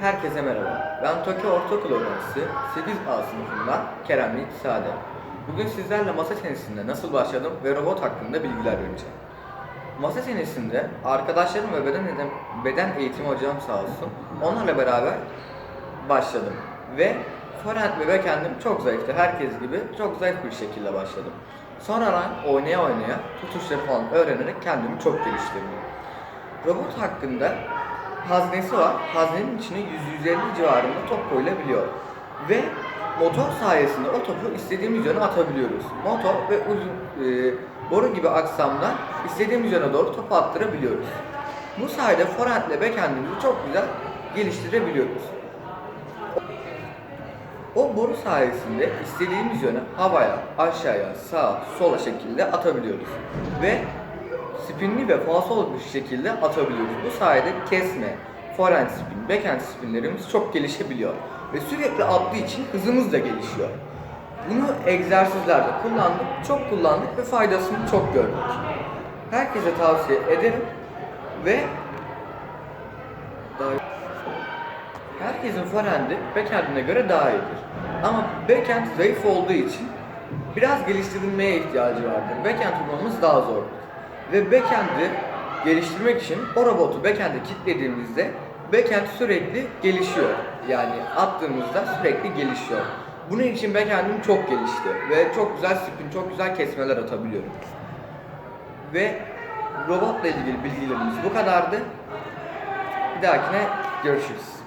Herkese merhaba. Ben Tokyo Ortaokul öğrencisi 8A sınıfından Kerem Yiğit. Bugün sizlerle masa tenisinde nasıl başladım ve robot hakkında bilgiler vereceğim. Masa tenisinde arkadaşlarım ve beden, beden eğitimi hocam sağ olsun onlarla beraber başladım. Ve forehand ve backhand'im çok zayıftı. Herkes gibi çok zayıf bir şekilde başladım. Sonradan oynaya oynaya tutuşları falan öğrenerek kendimi çok geliştirdim. Robot hakkında haznesi var. Haznenin içine 100-150 civarında top koyulabiliyor. Ve motor sayesinde o topu istediğimiz yöne atabiliyoruz. Motor ve uzun e, boru gibi aksamdan istediğimiz yöne doğru topu attırabiliyoruz. Bu sayede forehand ile backhand'imizi çok güzel geliştirebiliyoruz. O boru sayesinde istediğimiz yöne havaya, aşağıya, sağa, sola şekilde atabiliyoruz. Ve spinli ve falsolu bir şekilde atabiliyoruz. Bu sayede kesme, forehand spin, backhand spinlerimiz çok gelişebiliyor. Ve sürekli attığı için hızımız da gelişiyor. Bunu egzersizlerde kullandık, çok kullandık ve faydasını çok gördük. Herkese tavsiye ederim ve Herkesin forehand'i backhand'ine göre daha iyidir. Ama backhand zayıf olduğu için biraz geliştirilmeye ihtiyacı vardır. Backhand vurmamız daha zordur. Ve backhand'i geliştirmek için o robotu backhand'e kilitlediğimizde backhand sürekli gelişiyor. Yani attığımızda sürekli gelişiyor. Bunun için backhand'im çok gelişti ve çok güzel spin, çok güzel kesmeler atabiliyorum. Ve robotla ilgili bilgilerimiz bu kadardı. Bir dahakine görüşürüz.